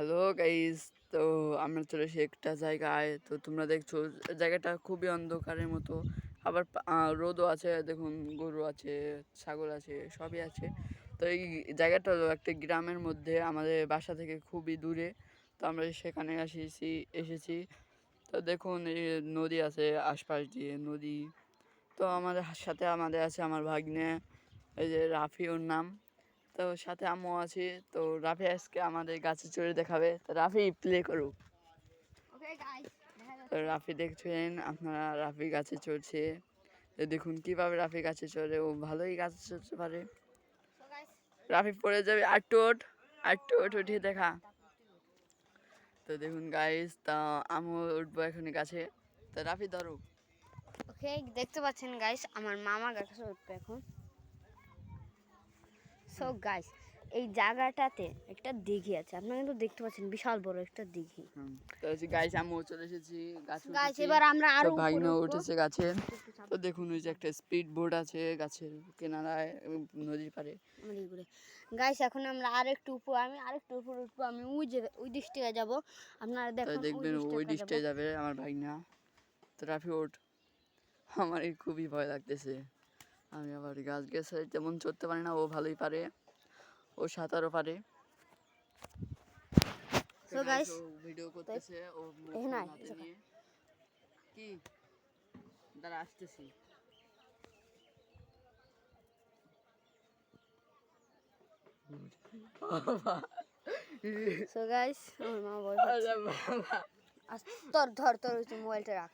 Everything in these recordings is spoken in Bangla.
Hello guys. তো আমরা চলে এসেছি একটা জায়গায়। তো তোমরা দেখছ, জায়গাটা খুবই অন্ধকারের মতো। আবার রোদও আছে, দেখুন গরু আছে, ছাগল আছে, সবই আছে। তো এই জায়গাটা একটা গ্রামের মধ্যে, আমাদের বাসা থেকে খুবই দূরে। তো আমরা সেখানে এসেছি এসেছি। তো দেখুন, এই নদী আছে আশপাশ দিয়ে, নদী। তো আমাদের সাথে আমাদের আছে আমার ভাগ্নে, এই যে রাফি ওর নাম। তো সাথে আম্মু আছে। তো রাফি আজকে আমাদের গাছে চড়ে দেখাবে। তো রাফি প্লে করুক তো রাফি দেখছেন আপনারা রাফি গাছে চড়ছে। তো দেখুন কীভাবে রাফি গাছে চড়ে ও ভালোই গাছে চড়তে পারে। রাফি পড়ে যাবে আর টোট আর টোট উঠিয়ে দেখা। তো দেখুন গাইস তা আমিও উঠবো এখন গাছে। তো রাফি ধরো। ওকে দেখতে পাচ্ছেন গাইস আমার মামা গাছে উঠবে এখন। সো গাইস এই জায়গাটাতে একটা দিঘি আছে। আপনারা কিন্তু দেখতে পাচ্ছেন বিশাল বড় একটা দিঘি। তো হচ্ছে গাইস আমিও চলে এসেছি গাছে গাইস এবার আমরা আরও তো উপরে উঠেছে গাছে। তো দেখুন ওই যে একটা স্পিড বোর্ড আছে গাছের কিনারায় নদীর পাড়ে। গাইস এখন আমরা আরেকটু উপর আমি আরেকটু উপর উঠবো। আমি ওই যে ওই থেকে যাব। আপনারা দেখুন দেখবেন ওই ডিশটায় যাব। আমার ভাগনা তো রাফি ওঠ। আমার খুবই ভয় লাগতেছে। আমি আবার গাছ গেছে যেমন চড়তে পারি না ও ভালোই পারে। ও সাঁতারও পারে। ভিডিও করতেছে ও কি? দাঁড়া আসতেছি। সো গাইস আমার আরে বাবা। ধর তোর মোবাইলটা রাখ।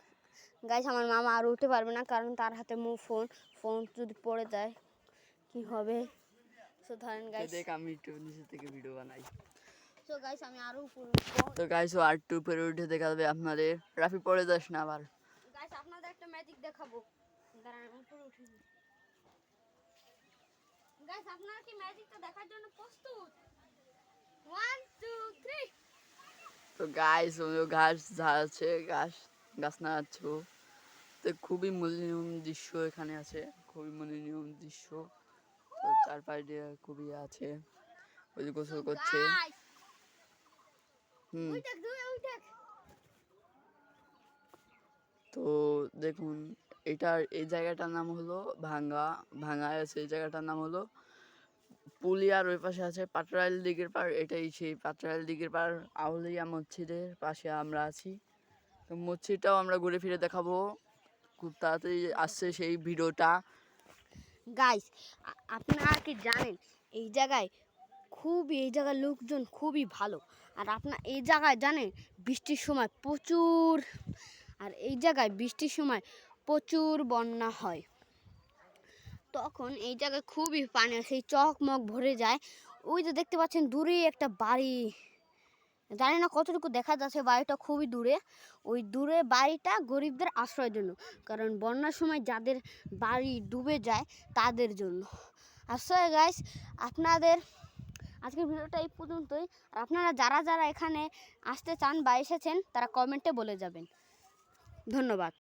গাইস আমার মামা আর উঠতে পারবে না কারণ তার হাতে মো ফোন ফোন যদি পড়ে যায় কি হবে? সো ধরেন গাইস দেখ আমি একটু নিচে থেকে ভিডিও বানাই। সো গাইস আমি আরও উপরে তো গাইস ও আর একটু উপরে উঠে দেখাবে আপনাদের রাফি পড়ে যাস না আবার। গাইস আপনাদের একটা ম্যাজিক দেখাবো। দাঁড়ান আমি উপরে উঠে গাইস আপনারা কি ম্যাজিকটা দেখার জন্য প্রস্তুত? ওয়ান টু থ্রি তো গাইস ও ঘাস ঝাড়ছে ঘাস গাছ নাড়াচ্ছ তো খুবই মনোরম দৃশ্য এখানে আছে খুবই মনোরম দৃশ্য। তো চারপাশ দিয়ে খুবই আছে ওই যে গোসল করছে। হুম। তো দেখুন এটার এই জায়গাটার নাম হলো ভাঙ্গা ভাঙ্গায় আছে এই জায়গাটার নাম হলো পুলিয়ার ওই পাশে আছে পাটরাইল দিকের পার এটাই সেই পাটরাইল দিকের পার আউলিয়া মসজিদের পাশে আমরা আছি। তো আমরা ঘুরে ফিরে দেখাবো। খুব তাড়াতাড়ি আসছে সেই ভিডিওটা। গাইস আপনারা কি জানেন, এই জায়গায় খুবই, এই জায়গার লোকজন খুবই ভালো। আর আপনার এই জায়গায় জানেন, বৃষ্টির সময় প্রচুর, আর এই জায়গায় বৃষ্টির সময় প্রচুর বন্যা হয়। তখন এই জায়গায় খুবই পানি, সেই চকমক ভরে যায়। ওই যে দেখতে পাচ্ছেন দূরেই একটা বাড়ি। জানি না কতটুকু দেখা যাচ্ছে বাড়িটা খুবই দূরে। ওই দূরে বাড়িটা গরিবদের আশ্রয়ের জন্য, কারণ বন্যার সময় যাদের বাড়ি ডুবে যায় তাদের জন্য। আশ্রয় গাইস আপনাদের আজকের ভিডিওটা এই পর্যন্তই। আর আপনারা যারা যারা এখানে আসতে চান বা এসেছেন, তারা কমেন্টে বলে যাবেন। ধন্যবাদ।